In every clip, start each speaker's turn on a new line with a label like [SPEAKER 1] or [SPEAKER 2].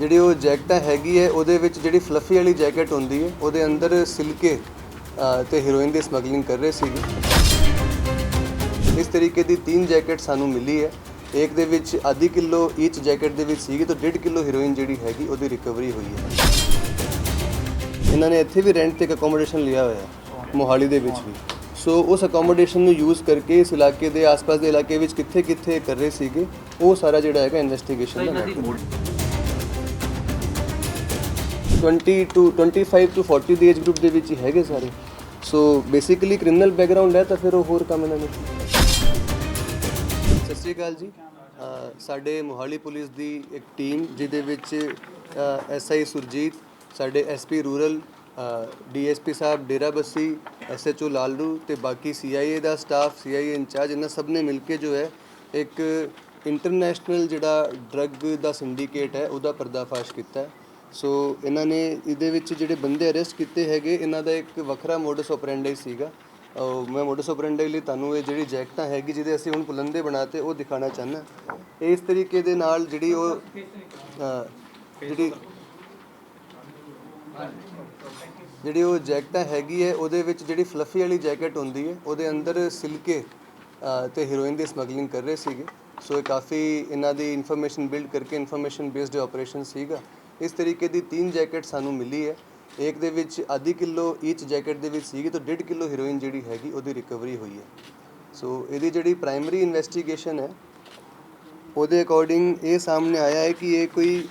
[SPEAKER 1] ਜਿਹੜੀ ਉਹ ਜੈਕਟਾਂ ਹੈਗੀ ਹੈ ਉਹਦੇ ਵਿੱਚ ਜਿਹੜੀ ਫਲਫੀ ਵਾਲੀ ਜੈਕਟ ਹੁੰਦੀ ਹੈ ਉਹਦੇ ਅੰਦਰ ਸਿਲਕੇ ਤੇ ਹੀਰੋਇਨ ਦੀ ਸਮਗਲਿੰਗ ਕਰ ਰਹੇ ਸੀਗੇ। ਇਸ ਤਰੀਕੇ ਦੀ ਤਿੰਨ ਜੈਕਟ ਸਾਨੂੰ ਮਿਲੀ ਹੈ। ਇੱਕ ਦੇ ਵਿੱਚ ਆਧੀ ਕਿਲੋ ਈਚ ਜੈਕਟ ਦੇ ਵਿੱਚ ਸੀਗੀ ਤਾਂ 1.5 ਕਿਲੋ ਹੀਰੋਇਨ ਜਿਹੜੀ ਹੈਗੀ ਉਹਦੀ ਰਿਕਵਰੀ ਹੋਈ ਹੈ। ਇਹਨਾਂ ਨੇ ਇੱਥੇ ਵੀ ਰੈਂਟ ਤੇ ਇੱਕ ਅਕੋਮੋਡੇਸ਼ਨ ਲਿਆ ਹੋਇਆ ਹੈ ਮੋਹਾਲੀ ਦੇ ਵਿੱਚ ਵੀ। ਸੋ ਉਸ ਅਕੋਮੋਡੇਸ਼ਨ ਨੂੰ ਯੂਜ਼ ਕਰਕੇ ਇਸ ਇਲਾਕੇ ਦੇ ਆਸ-ਪਾਸ ਦੇ ਇਲਾਕੇ ਵਿੱਚ ਕਿੱਥੇ-ਕਿੱਥੇ ਕਰ ਰਹੇ ਸੀਗੇ ਉਹ ਸਾਰਾ ਜਿਹੜਾ ਹੈਗਾ ਇਨਵੈਸਟੀਗੇਸ਼ਨ ਦਾ।
[SPEAKER 2] ਮੋੜ
[SPEAKER 1] 20 ਟੂ 25 ਟੂ 40 ਦੀ ਏਜ ਗਰੁੱਪ ਦੇ ਵਿੱਚ ਹੀ ਹੈਗੇ ਸਾਰੇ। ਸੋ ਬੇਸਿਕਲੀ ਕ੍ਰਿਮੀਨਲ ਬੈਕਗ੍ਰਾਉਂਡ ਹੈ ਤਾਂ ਫਿਰ ਉਹ ਹੋਰ ਕੰਮ ਇਹਨਾਂ ਨੇ। ਸਤਿ ਸ਼੍ਰੀ ਅਕਾਲ ਜੀ। ਸਾਡੇ ਮੋਹਾਲੀ ਪੁਲਿਸ ਦੀ ਇੱਕ ਟੀਮ ਜਿਹਦੇ ਵਿੱਚ ਐਸਆਈ ਸੁਰਜੀਤ, ਸਾਡੇ SP rural DSP sahib Dera Bassi SHO Lalu ਤੇ ਬਾਕੀ ਸੀਆਈਏ ਦਾ ਸਟਾਫ ਸੀਆਈਏ ਇੰਚਾਰਜ, ਇਹਨਾਂ ਸਭ ਨੇ ਮਿਲ ਕੇ ਜੋ ਹੈ ਇੱਕ ਇੰਟਰਨੈਸ਼ਨਲ ਜਿਹੜਾ ਡਰੱਗ ਦਾ ਸਿੰਡੀਕੇਟ ਹੈ, ਉਹਦਾ ਪਰਦਾਫਾਸ਼ ਕੀਤਾ ਹੈ। ਸੋ ਇਹਨਾਂ ਨੇ ਇਹਦੇ ਵਿੱਚ ਜਿਹੜੇ ਬੰਦੇ ਅਰੈਸਟ ਕੀਤੇ ਹੈਗੇ, ਇਹਨਾਂ ਦਾ ਇੱਕ ਵੱਖਰਾ ਮੋਡਸ ਆਪਰੈਂਡੀ ਸੀਗਾ। ਅਹ, ਮੈਂ ਮੋਡਸ ਆਪਰੈਂਡੀ ਲਈ ਤੁਹਾਨੂੰ ਇਹ ਜਿਹੜੀ ਜੈਕਟਾਂ ਹੈਗੀ, ਜਿਹਦੇ ਅਸੀਂ ਹੁਣ ਪੁਲੰਦੇ ਬਣਾਤੇ ਉਹ ਦਿਖਾਣਾ ਚਾਹੁੰਦਾ। ਇਸ ਤਰੀਕੇ ਦੇ ਨਾਲ ਜਿਹੜੀ ਉਹ ਜਿਹੜੀ ਜਿਹੜੀ ਉਹ ਜੈਕਟਾਂ ਹੈਗੀ ਹੈ, ਉਹਦੇ ਵਿੱਚ ਜਿਹੜੀ ਫਲਫੀ ਵਾਲੀ ਜੈਕਟ ਹੁੰਦੀ ਹੈ, ਉਹਦੇ ਅੰਦਰ ਸਿਲਕੇ, ਅਹ, ਤੇ ਹੀਰੋਇਨ ਦੀ ਸਮਗਲਿੰਗ ਕਰ ਰਹੇ ਸੀਗੇ। ਸੋ ਇਹ ਕਾਫੀ ਇਹਨਾਂ ਦੀ ਇਨਫੋਰਮੇਸ਼ਨ ਬਿਲਡ ਕਰਕੇ ਇਨਫੋਰਮੇਸ਼ਨ ਬੇਸਡ ਆਪਰੇਸ਼ਨ ਸੀਗਾ। ਇਸ ਤਰੀਕੇ ਦੀ ਤਿੰਨ ਜੈਕਟ ਸਾਨੂੰ ਮਿਲੀ ਹੈ। ਇੱਕ ਦੇ ਵਿੱਚ ਆਧੀ ਕਿਲੋ ਈਚ ਜੈਕਟ ਦੇ ਵਿੱਚ ਸੀਗੀ ਤਾਂ 1.5 ਕਿਲੋ ਹੀਰੋਇਨ ਜਿਹੜੀ ਹੈਗੀ ਉਹਦੀ ਰਿਕਵਰੀ ਹੋਈ ਹੈ। ਸੋ ਇਹਦੀ ਜਿਹੜੀ ਪ੍ਰਾਇਮਰੀ ਇਨਵੈਸਟੀਗੇਸ਼ਨ ਹੈ, ਉਹਦੇ ਅਕੋਰਡਿੰਗ ਇਹ ਸਾਹਮਣੇ ਆਇਆ ਹੈ ਕਿ ਇਹ ਕੋਈ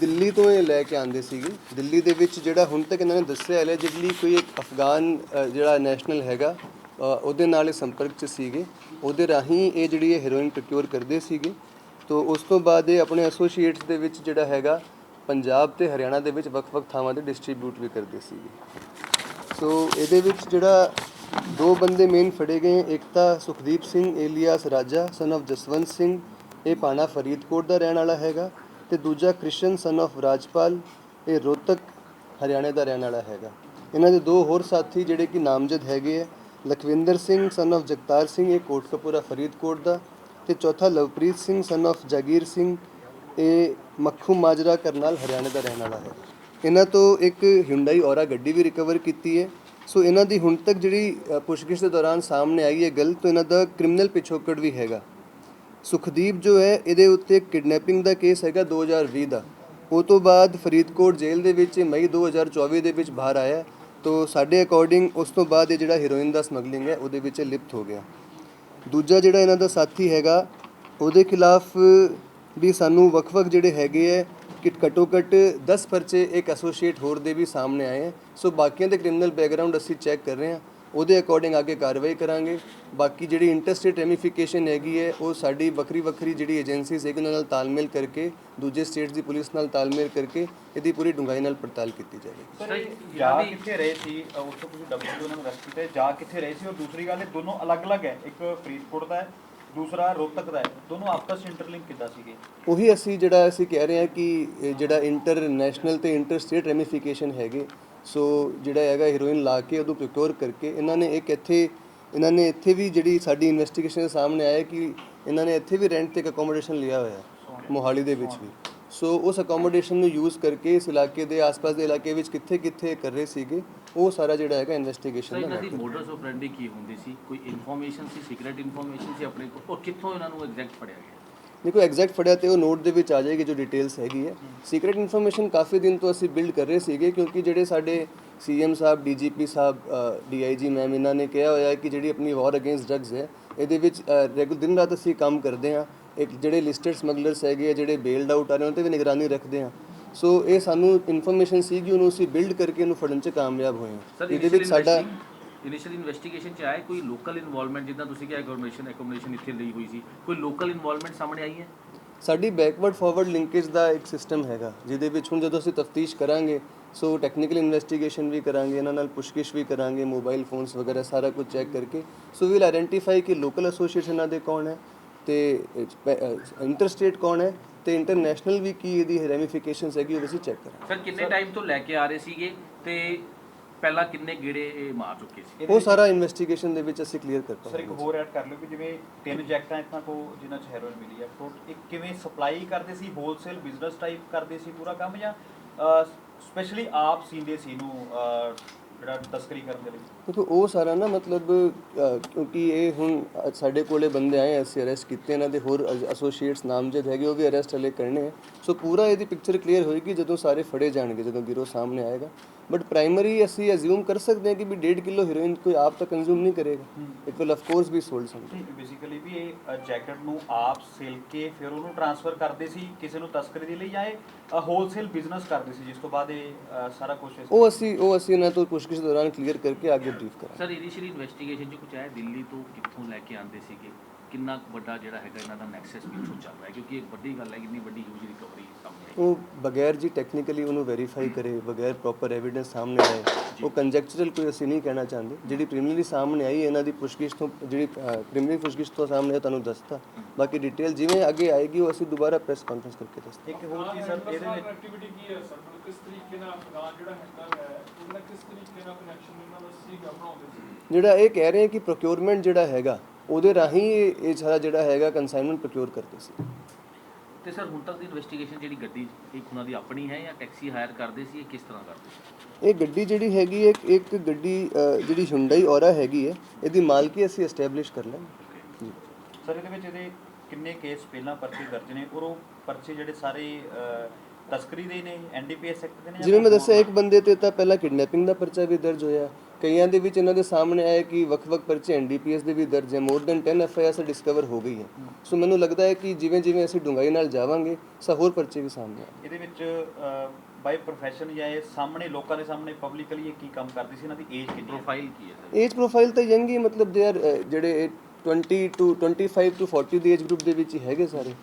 [SPEAKER 1] ਦਿੱਲੀ ਤੋਂ ਇਹ ਲੈ ਕੇ ਆਂਦੇ ਸੀਗੇ। ਦਿੱਲੀ ਦੇ ਵਿੱਚ ਜਿਹੜਾ ਹੁਣ ਤੱਕ ਇਹਨਾਂ ਨੇ ਦੱਸਿਆ ਹੈ ਜਿਹੜੀ ਕੋਈ ਇੱਕ ਅਫਗਾਨ ਜਿਹੜਾ ਨੈਸ਼ਨਲ ਹੈਗਾ ਉਹਦੇ ਨਾਲ ਇਹ ਸੰਪਰਕ 'ਚ ਸੀਗੇ। ਉਹਦੇ ਰਾਹੀਂ ਇਹ ਜਿਹੜੀ ਇਹ ਹੈਰੋਇਨ ਪ੍ਰੋਕਿਊਰ ਕਰਦੇ ਸੀਗੇ। ਤੋਂ ਉਸ ਤੋਂ ਬਾਅਦ ਇਹ ਆਪਣੇ ਐਸੋਸੀਏਟਸ ਦੇ ਵਿੱਚ ਜਿਹੜਾ ਹੈਗਾ, ਪੰਜਾਬ ਤੇ ਹਰਿਆਣਾ ਦੇ ਵਿੱਚ ਵੱਖ-ਵੱਖ ਥਾਵਾਂ ਤੇ ਡਿਸਟ੍ਰੀਬਿਊਟ ਵੀ ਕਰਦੇ ਸੀਗੇ। ਸੋ ਇਹਦੇ ਵਿੱਚ ਜਿਹੜਾ ਦੋ ਬੰਦੇ ਮੇਨ ਫੜੇ ਗਏ, ਇੱਕ ਤਾਂ ਸੁਖਦੀਪ ਸਿੰਘ ਏਲੀਆਸ ਰਾਜਾ ਸਨ of ਜਸਵੰਤ ਸਿੰਘ, ਇਹ ਪਾਣਾ ਫਰੀਦਕੋਟ ਦਾ ਰਹਿਣ ਵਾਲਾ ਹੈਗਾ ਤੇ ਦੂਜਾ ਕ੍ਰਿਸ਼ਨ ਸਨ of ਰਾਜਪਾਲ, ਇਹ ਰੋਹਤਕ ਹਰਿਆਣੇ ਦਾ ਰਹਿਣ ਵਾਲਾ ਹੈਗਾ। ਇਹਨਾਂ ਦੇ ਦੋ ਹੋਰ ਸਾਥੀ ਜਿਹੜੇ ਕਿ ਨਾਮਜ਼ਦ ਹੈਗੇ ਹੈ ਲਖਵਿੰਦਰ ਸਿੰਘ ਸਨ of ਜਗਤਾਰ ਸਿੰਘ, ਇਹ ਕੋਟਕਪੂਰਾ ਫਰੀਦਕੋਟ ਦਾ ਤੇ ਚੌਥਾ ਲਵਪ੍ਰੀਤ ਸਿੰਘ ਸਨ of ਜਾਗੀਰ ਸਿੰਘ, ਇਹ ਮੱਖੂ ਮਾਜਰਾ ਕਰਨਾਲ ਹਰਿਆਣੇ ਦਾ ਰਹਿਣ ਵਾਲਾ ਹੈ। ਇਹਨਾਂ ਤੋਂ ਇੱਕ ਹਿੰਡਾਈ ਔਰਾ ਗੱਡੀ ਵੀ ਰਿਕਵਰ ਕੀਤੀ ਹੈ। ਸੋ ਇਹਨਾਂ ਦੀ ਹੁਣ ਤੱਕ ਜਿਹੜੀ ਪੁੱਛਗਿੱਛ ਦੇ ਦੌਰਾਨ ਸਾਹਮਣੇ ਆਈ ਹੈ ਗੱਲ, ਤੋਂ ਇਹਨਾਂ ਦਾ ਕ੍ਰਿਮੀਨਲ ਪਿਛੋਕੜ ਵੀ ਹੈਗਾ। ਸੁਖਦੀਪ ਜੋ ਹੈ, ਇਹਦੇ ਉੱਤੇ ਕਿਡਨੈਪਿੰਗ ਦਾ ਕੇਸ ਹੈਗਾ 2020 ਦਾ। ਉਹ ਤੋਂ ਬਾਅਦ ਫਰੀਦਕੋਟ ਜੇਲ੍ਹ ਦੇ ਵਿੱਚ ਮਈ 2024 ਦੇ ਵਿੱਚ ਬਾਹਰ ਆਇਆ। ਤੋਂ ਸਾਡੇ ਅਕੋਰਡਿੰਗ ਉਸ ਤੋਂ ਬਾਅਦ ਇਹ ਜਿਹੜਾ ਹੀਰੋਇਨ ਦਾ ਸਮਗਲਿੰਗ ਹੈ, ਉਹਦੇ ਵਿੱਚ ਲਿਪਤ ਹੋ ਗਿਆ। ਦੂਜਾ ਜਿਹੜਾ ਇਹਨਾਂ ਦਾ ਸਾਥੀ ਹੈਗਾ, ਉਹਦੇ ਖਿਲਾਫ ਵੀ ਸਾਨੂੰ ਵੱਖ-ਵੱਖ ਜਿਹੜੇ ਹੈਗੇ ਹੈ ਕਿ ਘੱਟੋ ਘੱਟ 10 ਪਰਚੇ ਇੱਕ ਐਸੋਸੀਏਟ ਹੋਰ ਦੇ ਵੀ ਸਾਹਮਣੇ ਆਏ ਹੈ ਸੋ ਬਾਕੀਆਂ ਦੇ ਕ੍ਰਿਮੀਨਲ ਬੈਕਗ੍ਰਾਉਂਡ ਅਸੀਂ ਚੈੱਕ ਕਰ ਰਹੇ ਹਾਂ। ਉਹਦੇ ਅਕੋਰਡਿੰਗ ਅੱਗੇ ਕਾਰਵਾਈ ਕਰਾਂਗੇ। ਬਾਕੀ ਜਿਹੜੀ ਇੰਟਰਸਟੇਟ ਰੈਮੀਫਿਕੇਸ਼ਨ ਹੈਗੀ ਹੈ ਉਹ ਸਾਡੀ ਵੱਖਰੀ ਵੱਖਰੀ ਜਿਹੜੀ ਏਜੰਸੀਜ਼ ਹੈਗੀ ਉਹਨਾਂ ਨਾਲ ਤਾਲਮੇਲ ਕਰਕੇ ਦੂਜੇ ਸਟੇਟਸ ਦੀ ਪੁਲਿਸ ਨਾਲ ਤਾਲਮੇਲ ਕਰਕੇ ਇਹਦੀ ਪੂਰੀ ਡੂੰਘਾਈ ਨਾਲ ਪੜਤਾਲ ਕੀਤੀ ਜਾਵੇਗੀ।
[SPEAKER 2] ਸਰ
[SPEAKER 3] ਜਾ ਕਿੱਥੇ ਰਹੇ ਸੀ ਉਸ ਤੋਂ ਤੁਸੀਂ ਡਬਲ ਉਹਨਾਂ ਨੂੰ ਕੀਤਾ ਹੈ, ਜਾ ਕਿੱਥੇ ਰਹੇ ਸੀ ਔਰ ਦੂਸਰੀ ਗੱਲ ਇਹ ਦੋਨੋਂ ਅਲੱਗ-ਅਲੱਗ ਹੈ। ਇੱਕ ਫਰੀਦਕੋਟ ਦਾ ਹੈ ਦੂਸਰਾ ਰੋਹਤਕ ਦਾ ਹੈ। ਦੋਨੋਂ ਆਪਸ ਵਿੱਚ ਇੰਟਰਲਿੰਕ ਕਿੱਦਾਂ ਸੀਗੇ?
[SPEAKER 1] ਉਹੀ ਅਸੀਂ ਜਿਹੜਾ ਅਸੀਂ ਕਹਿ ਰਹੇ ਹਾਂ ਕਿ ਜਿਹੜਾ ਇੰਟਰਨੈਸ਼ਨਲ ਤੇ ਇੰਟਰ ਸਟੇਟ ਰੈਮੀਫਿਕੇਸ਼ਨ ਹੈਗੇ ਸੋ ਜਿਹੜਾ ਹੈਗਾ ਹੀਰੋਇਨ ਲਾ ਕੇ ਉਹਨੂੰ ਪ੍ਰੋਕਿਓਰ ਕਰਕੇ ਇਹਨਾਂ ਨੇ ਇੱਕ ਇੱਥੇ ਇਹਨਾਂ ਨੇ ਇੱਥੇ ਵੀ ਜਿਹੜੀ ਸਾਡੀ ਇਨਵੈਸਟੀਗੇਸ਼ਨ ਦੇ ਸਾਹਮਣੇ ਆਇਆ ਕਿ ਇਹਨਾਂ ਨੇ ਇੱਥੇ ਵੀ ਰੈਂਟ ਤੇ ਇੱਕ ਅਕੋਮੋਡੇਸ਼ਨ ਲਿਆ ਹੋਇਆ ਮੋਹਾਲੀ ਦੇ ਵਿੱਚ ਵੀ। ਸੋ ਉਸ ਅਕੋਮੋਡੇਸ਼ਨ ਨੂੰ ਯੂਜ਼ ਕਰਕੇ ਇਸ ਇਲਾਕੇ ਦੇ ਆਸ-ਪਾਸ ਦੇ ਇਲਾਕੇ ਵਿੱਚ ਕਿੱਥੇ-ਕਿੱਥੇ ਕਰ ਰਹੇ ਸੀਗੇ ਉਹ ਸਾਰਾ ਜਿਹੜਾ ਹੈਗਾ ਇਨਵੈਸਟੀਗੇਸ਼ਨ ਦਾ
[SPEAKER 2] ਇਹਨਾਂ ਦੀ। ਮੋਡਸ ਆਪਰੈਂਡੀ ਕੀ ਹੁੰਦੀ ਸੀ? ਕੋਈ ਇਨਫੋਰਮੇਸ਼ਨ ਸੀ ਸੀਕ੍ਰੀਟ ਇਨਫੋਰਮੇਸ਼ਨ ਸੀ ਆਪਣੇ ਕੋਲ? ਕਿੱਥੋਂ ਇਹਨਾਂ ਨੂੰ ਐਗਜ਼ੈਕਟ ਫੜਿਆ ਗਿਆ?
[SPEAKER 1] ਦੇਖੋ ਐਗਜ਼ੈਕਟ ਫੜਿਆ ਤੇ ਉਹ ਨੋਟ ਦੇ ਵਿੱਚ ਆ ਜਾਏਗੀ ਜੋ ਡਿਟੇਲਸ ਹੈਗੀ ਹੈ। ਸੀਕ੍ਰੀਟ ਇਨਫੋਰਮੇਸ਼ਨ ਕਾਫੀ ਦਿਨ ਤੋਂ ਅਸੀਂ ਬਿਲਡ ਕਰ ਰਹੇ ਸੀਗੇ ਕਿਉਂਕਿ ਜਿਹੜੇ ਸਾਡੇ CM sahib DGP sahib DIG ma'am ਇਹਨਾਂ ਨੇ ਕਿਹਾ ਹੋਇਆ ਹੈ ਕਿ ਜਿਹੜੀ ਆਪਣੀ ਵਾਰ ਅਗੇਂਸਟ ਡਰੱਗਸ ਹੈ ਇਹਦੇ ਵਿੱਚ ਰੈਗੂਲਰ ਦਿਨ ਰਾਤ ਅਸੀਂ ਕੰਮ ਕਰਦੇ ਹਾਂ। ਇੱਕ ਜਿਹੜੇ ਲਿਸਟਡ ਸਮਗਲਰਸ ਹੈਗੇ ਆ ਜਿਹੜੇ ਬੇਲਡ ਆਊਟ ਆ ਰਹੇ ਉਹਨਾਂ ਤੇ ਵੀ ਨਿਗਰਾਨੀ ਰੱਖਦੇ ਹਾਂ। ਸੋ ਇਹ ਸਾਨੂੰ ਇਨਫੋਰਮੇਸ਼ਨ ਸੀ ਕਿ ਉਹਨੂੰ ਅਸੀਂ ਬਿਲਡ ਕਰਕੇ ਇਹਨੂੰ ਫੜਨ 'ਚ ਕਾਮਯਾਬ ਹੋਏ ਹਾਂ। ਇਹਦੇ ਵਿੱਚ ਸਾਡਾ
[SPEAKER 2] ਇਨੀਸ਼ੀਅਲ ਇਨਵੈਸਟੀਗੇਸ਼ਨ ਚ ਆਇਆ ਕੋਈ ਲੋਕਲ ਇਨਵੋਲਵਮੈਂਟ ਜਿੱਦਾਂ ਤੁਸੀਂ ਕਿਹਾ ਐਕੋਮੋਡੇਸ਼ਨ ਐਕੋਮੋਡੇਸ਼ਨ ਇੱਥੇ ਲਈ ਹੋਈ ਸੀ। ਕੋਈ ਲੋਕਲ ਇਨਵੋਲਵਮੈਂਟ ਸਾਹਮਣੇ ਆਈ ਹੈ?
[SPEAKER 1] ਸਾਡੀ ਬੈਕਵਰਡ ਫਾਰਵਰਡ ਲਿੰਕੇਜ ਦਾ ਇੱਕ ਸਿਸਟਮ ਹੈਗਾ ਜਿਹਦੇ ਵਿੱਚ ਹੁਣ ਜਦੋਂ ਅਸੀਂ ਤਫਤੀਸ਼ ਕਰਾਂਗੇ ਸੋ ਟੈਕਨੀਕਲ ਇਨਵੈਸਟੀਗੇਸ਼ਨ ਵੀ ਕਰਾਂਗੇ ਇਹਨਾਂ ਨਾਲ ਪੁੱਛਗਿੱਛ ਵੀ ਕਰਾਂਗੇ ਮੋਬਾਈਲ ਫੋਨਸ ਵਗੈਰਾ ਸਾਰਾ ਕੁਝ ਚੈੱਕ ਕਰਕੇ ਸੋ ਵੀਲ ਆਇਡੈਂਟੀਫਾਈ ਕਿ ਲੋਕਲ ਐਸੋਸੀਏਸ਼ਨ ਦੇ ਕੌਣ ਹੈ ਤੇ ਇੰਟਰਸਟੇਟ ਕੌਣ ਹੈ ਤੇ ਇੰਟਰਨੈਸ਼ਨਲ ਵੀ ਕੀ ਇਹਦੀ ਰੈਮੀਫਿਕੇਸ਼ਨਸ ਹੈਗੀ ਉਹ ਅਸੀਂ ਚੈੱਕ ਕਰਾਂਗੇ।
[SPEAKER 2] ਸਰ ਕਿੰਨੇ ਟਾਈਮ ਤੋਂ ਲੈ ਕੇ ਆ ਰਹੇ ਸੀਗੇ? ਤੇ ਪਹਿਲਾਂ ਕਿੰਨੇ ਗੇੜੇ ਇਹ ਮਾਰ ਚੁੱਕੇ ਸੀ?
[SPEAKER 1] ਉਹ ਸਾਰਾ ਇਨਵੈਸਟੀਗੇਸ਼ਨ ਦੇ ਵਿੱਚ ਅਸੀਂ ਕਲੀਅਰ ਕਰ
[SPEAKER 3] ਸਰ ਇੱਕ ਹੋਰ ਐਡ ਕਰ ਲਿਓ ਕਿ ਜਿਵੇਂ ਤਿੰਨ ਜੈਕਟਾਂ ਇਤਨਾ ਕੋ ਜਿਨ੍ਹਾਂ ਚ ਹੈਰੋਇਨ ਮਿਲੀ ਹੈ ਟੋਟ ਇੱਕ ਕਿਵੇਂ ਸਪਲਾਈ ਕਰਦੇ ਸੀ ਹੋਲਸੇਲ ਬਿਜ਼ਨਸ ਟਾਈਪ ਕਰਦੇ ਸੀ ਪੂਰਾ ਕੰਮ ਜਾਂ ਸਪੈਸ਼ਲੀ ਆਪ ਸੀਂਦੇ ਸੀ ਨੂੰ ਜਿਹੜਾ ਤਸਕਰੀ ਕਰਨ ਦੇ ਲਈ?
[SPEAKER 1] ਕਿਉਂਕਿ ਉਹ ਸਾਰਾ ਨਾ ਮਤਲਬ ਕਿਉਂਕਿ ਇਹ ਹੁਣ ਸਾਡੇ ਕੋਲੇ ਬੰਦੇ ਆਏ ਅਸੀਂ ਅਰੈਸਟ ਕੀਤੇ ਇਹਨਾਂ ਦੇ ਹੋਰ ਐਸੋਸੀਏਟਸ ਨਾਮਜ਼ਦ ਹੈਗੇ ਉਹ ਵੀ ਅਰੈਸਟ ਹਲੇ ਕਰਨੇ ਸੋ ਪੂਰਾ ਇਹਦੀ ਪਿਕਚਰ ਕਲੀਅਰ ਹੋਏਗੀ ਜਦੋਂ ਸਾਰੇ ਫੜੇ ਜਾਣਗੇ ਜਦੋਂ ਗਿਰੋਹ ਸਾਹਮਣੇ ਆਏਗਾ। ਬਟ ਪ੍ਰਾਇਮਰੀ ਅਸੀਂ ਅਜ਼ਿਊਮ ਕਰ ਸਕਦੇ ਹਾਂ ਕਿ ਵੀ 1.5 ਕਿਲੋ ਹੀਰੋਇਨ ਕੋਈ ਆਪ ਤਾਂ ਕੰਜ਼ੂਮ ਨਹੀਂ ਕਰੇਗਾ। It will of course be sold some
[SPEAKER 3] basically we ਇਹ ਜੈਕਟ ਨੂੰ ਆਪ ਸਿਲ ਕੇ ਫਿਰ ਉਹਨੂੰ ਟ੍ਰਾਂਸਫਰ ਕਰਦੇ ਸੀ ਕਿਸੇ ਨੂੰ ਤਸਕਰੀ ਦੇ ਲਈ ਜਾਂ ਇਹ ਹੋਲਸੇਲ ਬਿਜ਼ਨਸ ਕਰਦੇ ਸੀ ਜਿਸ ਤੋਂ ਬਾਅਦ ਇਹ ਸਾਰਾ ਕੁਝ
[SPEAKER 1] ਉਹ ਅਸੀਂ ਉਹ ਅਸੀਂ ਇਹਨਾਂ ਤੋਂ ਪੁੱਛਗਿੱਛ ਦੌਰਾਨ ਕਲੀਅਰ ਕਰਕੇ ਅੱਗੇ ਬਰੀਫ ਕਰਾਂਗੇ।
[SPEAKER 2] ਸਰ ਇਨੀਸ਼ੀਅਲੀ ਇਨਵੈਸਟੀਗੇਸ਼ਨ 'ਚ ਕੁਝ ਆਇਆ ਦਿੱਲੀ ਤੋਂ ਕਿੱਥੋਂ ਲੈ ਕੇ ਆਉਂਦੇ ਸੀਗੇ? ਕਿੰਨਾ ਕੁ ਵੱਡਾ ਜਿਹੜਾ ਹੈਗਾ ਇਹਨਾਂ ਦਾ ਨੈਕਸਸ ਪਿੱਛੋਂ ਚੱਲ ਰਿਹਾ ਹੈ? ਕਿਉਂਕਿ ਇੱਕ ਵੱਡੀ ਗੱਲ ਹੈ ਕਿੰਨੀ ਵੱਡੀ ਹਿਊਜ ਰਿਕਵਰੀ ਸਾਹਮਣੇ ਆਈ
[SPEAKER 1] ਉਹ ਬਗੈਰ ਜੀ ਟੈਕਨੀਕਲੀ ਉਹਨੂੰ ਵੈਰੀਫਾਈ ਕਰੇ ਬਗੈਰ ਪ੍ਰੋਪਰ ਐਵੀਡੈਂਸ ਸਾਹਮਣੇ ਆਏ। ਉਹ ਕੰਜੈਕਚਰਲ ਕੋਈ ਅਸੀਂ ਨਹੀਂ ਕਹਿਣਾ ਚਾਹੁੰਦੇ। ਜਿਹੜੀ ਪ੍ਰੀਮਿਨਰੀ ਸਾਹਮਣੇ ਆਈ ਇਹਨਾਂ ਦੀ ਪੁੱਛਗਿੱਛ ਤੋਂ ਜਿਹੜੀ ਪ੍ਰੀਮਿਨਰੀ ਪੁੱਛਗਿੱਛ ਤੋਂ ਸਾਹਮਣੇ ਆਈ, ਤੁਹਾਨੂੰ ਦੱਸਤਾ। ਬਾਕੀ ਡਿਟੇਲ ਜਿਵੇਂ ਅੱਗੇ ਆਏਗੀ ਉਹ ਅਸੀਂ ਦੁਬਾਰਾ ਪ੍ਰੈਸ ਕਾਨਫਰੰਸ ਕਰਕੇ ਦੱਸਦੇ
[SPEAKER 3] ਇੱਕ ਹੋਰ ਚੀਜ਼ ਸਰ ਇਹਦੇ ਵਿੱਚ
[SPEAKER 4] ਐਕਟੀਵਿਟੀ ਕੀ ਹੈ ਸਰ? ਮਤਲਬ ਕਿਸ ਤਰੀਕੇ ਨਾਲ ਅਫਗਾਨ ਜਿਹੜਾ ਹੈਕਰ ਹੈ ਉਹਦਾ ਕਿਸ ਤਰੀਕੇ ਨਾਲ ਕਨੈਕਸ਼ਨ ਇਹਨਾਂ ਦਾ ਸੀਗਾ ਬਣਾਉਂਦੇ ਸੀ?
[SPEAKER 1] ਜਿਹੜਾ ਇਹ ਕਹਿ ਰਹੇ ਹੈ ਕਿ ਪ੍ਰੋਕਿਉਰਮੈਂਟ ਜਿਹੜਾ ਹੈਗਾ ਉਹਦੇ ਰਾਹੀਂ ਇਹ ਇਹ ਸਾਰਾ ਜਿਹੜਾ ਹੈਗਾ ਕਨਸਾਈਨਮੈਂਟ ਪ੍ਰੋਕਿਉਰ ਕਰਦੇ ਸੀ।
[SPEAKER 2] ਤੇ ਸਰ ਹੁਣ ਤੱਕ ਦੀ ਇਨਵੈਸਟੀਗੇਸ਼ਨ ਜਿਹੜੀ ਗੱਡੀ ਇੱਕ ਉਹਨਾਂ ਦੀ ਆਪਣੀ ਹੈ ਜਾਂ ਟੈਕਸੀ ਹਾਇਰ ਕਰਦੇ ਸੀ ਇਹ ਕਿਸ ਤਰ੍ਹਾਂ ਕਰਦੇ ਸੀ?
[SPEAKER 1] ਇਹ ਗੱਡੀ ਜਿਹੜੀ ਹੈਗੀ ਇੱਕ ਇੱਕ ਗੱਡੀ ਜਿਹੜੀ ਹੁੰਡਈ ਔਰਾ ਹੈਗੀ ਹੈ ਇਹਦੀ ਮਾਲਕੀ ਅਸੀਂ ਐਸਟੈਬਲਿਸ਼ ਕਰ ਲਾਂਗੇ ਜੀ
[SPEAKER 3] ਸਰ ਇਹਦੇ ਵਿੱਚ ਇਹਦੇ ਕਿੰਨੇ ਕੇਸ ਪਹਿਲਾਂ ਪਰਚੇ ਦਰਜ ਨੇ? ਔਰ ਉਹ ਪਰਚੇ ਜਿਹੜੇ ਸਾਰੇ ਤਸਕਰੀ ਦੇ ਨੇ ਐਨਡੀਪੀਐਸ ਐਕਟ ਦੇ ਨੇ
[SPEAKER 1] ਜਿਵੇਂ ਮੈਂ ਦੱਸਿਆ ਇੱਕ ਬੰਦੇ ਤੇ ਤਾਂ ਪਹਿਲਾਂ ਕਿਡਨੈਪਿੰਗ ਦਾ ਪਰਚਾ ਵੀ ਦਰਜ ਹੋਇਆ। ਕਈਆਂ ਦੇ ਵਿੱਚ ਇਹਨਾਂ ਦੇ ਸਾਹਮਣੇ ਆਇਆ ਕਿ ਵੱਖ-ਵੱਖ ਪਰਚੇ ਐਨਡੀਪੀਐਸ ਦੇ ਵੀ ਦਰਜ ਹੈ। ਮੋਰ ਦੈਨ 10 ਐਫਆਈਆਰ ਡਿਸਕਵਰ ਹੋ ਗਈ ਹੈ। ਸੋ ਮੈਨੂੰ ਲੱਗਦਾ ਹੈ ਕਿ ਜਿਵੇਂ ਜਿਵੇਂ ਅਸੀਂ ਡੂੰਘਾਈ ਨਾਲ ਜਾਵਾਂਗੇ ਸਾ ਹੋਰ ਪਰਚੇ ਵੀ ਸਾਹਮਣੇ ਆਉਣਗੇ।
[SPEAKER 3] ਇਹਦੇ ਵਿੱਚ ਬਾਈ ਪ੍ਰੋਫੈਸ਼ਨ ਜਾਂ ਇਹ ਸਾਹਮਣੇ ਲੋਕਾਂ ਦੇ ਸਾਹਮਣੇ ਪਬਲਿਕਲੀ ਇਹ ਕੀ ਕੰਮ ਕਰਦੀ ਸੀ? ਇਹਨਾਂ ਦੀ ਏਜ ਕਿੰਨੀ
[SPEAKER 2] ਪ੍ਰੋਫਾਈਲ ਕੀ ਹੈ ਸਰ?
[SPEAKER 1] ਏਜ ਪ੍ਰੋਫਾਈਲ ਤਾਂ ਯੰਗ ਹੀ ਮਤਲਬ ਦੇ ਆਰ ਜਿਹੜੇ ਇਹ 20 ਟੂ 25 ਟੂ 40 ਦੀ ਏਜ ਗਰੁੱਪ ਦੇ ਵਿੱਚ ਹੀ ਹੈਗੇ ਸਾਰੇ।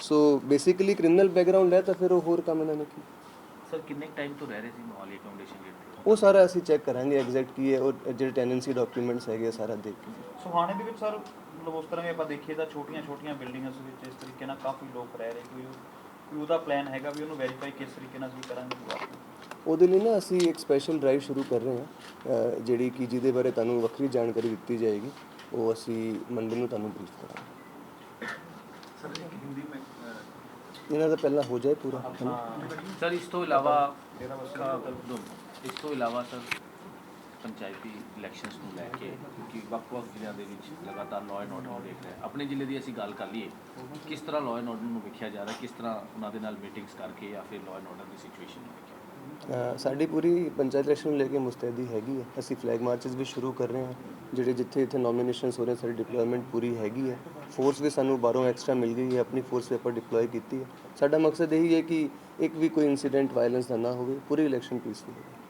[SPEAKER 1] ਸੋ ਬੇਸਿਕਲੀ ਕ੍ਰਿਮੀਨਲ ਬੈਕਗ੍ਰਾਉਂਡ ਹੈ ਤਾਂ ਫਿਰ ਉਹ ਹੋਰ ਕੰਮ ਇਹਨਾਂ ਨੇ ਕੀ
[SPEAKER 2] ਸਰ ਕਿੰਨੇ ਟਾਈਮ ਤੋਂ ਰਹਿ ਰਹੇ ਸੀ ਮੋਹਾਲੀ ਗੇਟ ਤੇ
[SPEAKER 1] ਉਹ ਸਾਰਾ ਅਸੀਂ ਚੈੱਕ ਕਰਾਂਗੇ ਐਗਜ਼ੈਕਟ ਕੀ ਹੈ ਔਰ ਜਿਹੜੇ ਟੈਨੈਂਸੀ ਡਾਕੂਮੈਂਟਸ ਹੈਗੇ ਆ, ਸਾਰਾ ਦੇਖ ਕੇ।
[SPEAKER 3] ਸੁਹਾਣੇ ਦੇ ਵਿੱਚ ਸਰ ਮਤਲਬ ਉਸ ਤਰ੍ਹਾਂ ਵੀ ਆਪਾਂ ਦੇਖੀਏ ਤਾਂ ਛੋਟੀਆਂ ਛੋਟੀਆਂ ਬਿਲਡਿੰਗਾਂ ਦੇ ਵਿੱਚ ਇਸ ਤਰੀਕੇ ਨਾਲ ਕਾਫੀ ਲੋਕ ਰਹਿ ਰਹੇ ਕੋਈ ਕੋਈ ਉਹਦਾ ਪਲਾਨ ਹੈਗਾ ਵੀ ਉਹਨੂੰ ਵੈਰੀਫਾਈ ਕਿਸ ਤਰੀਕੇ ਨਾਲ ਅਸੀਂ ਕਰਾਂਗੇ ਦੁਬਾਰਾ?
[SPEAKER 1] ਉਹਦੇ ਲਈ ਨਾ ਅਸੀਂ ਇੱਕ ਸਪੈਸ਼ਲ ਡਰਾਈਵ ਸ਼ੁਰੂ ਕਰ ਰਹੇ ਹਾਂ ਅਹ ਜਿਹੜੀ ਕਿ ਜਿਹਦੇ ਬਾਰੇ ਤੁਹਾਨੂੰ ਵੱਖਰੀ ਜਾਣਕਾਰੀ ਦਿੱਤੀ ਜਾਏਗੀ ਉਹ ਅਸੀਂ ਮੰਡੇ ਨੂੰ ਤੁਹਾਨੂੰ ਬਰੀਫ ਕਰਾਂਗੇ।
[SPEAKER 3] ਸਰ ਹਿੰਦੀ ਮੈਂ
[SPEAKER 1] ਇਹਨਾਂ ਦਾ ਪਹਿਲਾਂ ਹੋ ਜਾਏ ਪੂਰਾ ਹੈ। ਨਾ?
[SPEAKER 2] ਸਰ ਇਸ ਤੋਂ ਇਲਾਵਾ
[SPEAKER 3] ਤੇਰਾ ਬਸ
[SPEAKER 2] ਦੋ- ਇਸ ਤੋਂ ਇਲਾਵਾ ਸਰ, ਪੰਚਾਇਤੀ ਇਲੈਕਸ਼ਨਸ ਨੂੰ ਲੈ ਕੇ, ਕਿਉਂਕਿ ਵੱਖ-ਵੱਖ ਜ਼ਿਲ੍ਹਿਆਂ ਦੇ ਵਿੱਚ ਲਗਾਤਾਰ ਲਾਅ ਐਂਡ ਆਰਡਰ ਨੂੰ ਦੇਖ ਰਿਹਾ ਆਪਣੇ ਜ਼ਿਲ੍ਹੇ ਦੀ ਅਸੀਂ ਗੱਲ ਕਰ ਲਈਏ, ਕਿਸ ਤਰ੍ਹਾਂ ਲਾਅ ਐਂਡ ਆਰਡਰ ਨੂੰ ਵੇਖਿਆ ਜਾ ਰਿਹਾ, ਕਿਸ ਤਰ੍ਹਾਂ ਉਹਨਾਂ ਦੇ ਨਾਲ ਮੀਟਿੰਗਸ ਕਰਕੇ ਜਾਂ ਫਿਰ ਲਾਅ ਐਂਡ ਆਰਡਰ ਦੀ ਸਿਚੁਏਸ਼ਨ ਨੂੰ ਵੇਖਿਆ?
[SPEAKER 1] ਸਾਡੀ ਪੂਰੀ ਪੰਚਾਇਤ ਇਲੈਕਸ਼ਨ ਨੂੰ ਲੈ ਕੇ ਮੁਸਤੈਦੀ ਹੈਗੀ ਹੈ। ਅਸੀਂ ਫਲੈਗ ਮਾਰਚਸ ਵੀ ਸ਼ੁਰੂ ਕਰ ਰਹੇ ਹਾਂ, ਜਿਹੜੇ ਜਿੱਥੇ ਇੱਥੇ ਨੋਮੀਨੇਸ਼ਨਸ ਹੋ ਰਹੇ, ਸਾਡੀ ਡਿਪਲੋਇਮੈਂਟ ਪੂਰੀ ਹੈਗੀ ਹੈ। ਫੋਰਸ ਵੀ ਸਾਨੂੰ ਬਾਹਰੋਂ ਐਕਸਟਰਾ ਮਿਲ ਗਈ ਹੈ, ਆਪਣੀ ਫੋਰਸ ਵੀ ਆਪਾਂ ਡਿਪਲੋਏ ਕੀਤੀ ਹੈ। ਸਾਡਾ ਮਕਸਦ ਇਹੀ ਹੈ ਕਿ ਇੱਕ ਵੀ ਕੋਈ ਇਨਸੀਡੈਂਟ ਵਾਇਲੈਂਸ ਦਾ ਨਾ ਹੋਵੇ, ਪੂਰੀ ਇਲੈਕਸ਼ਨ ਪੀਸਫੁਲ ਹੋਵੇ।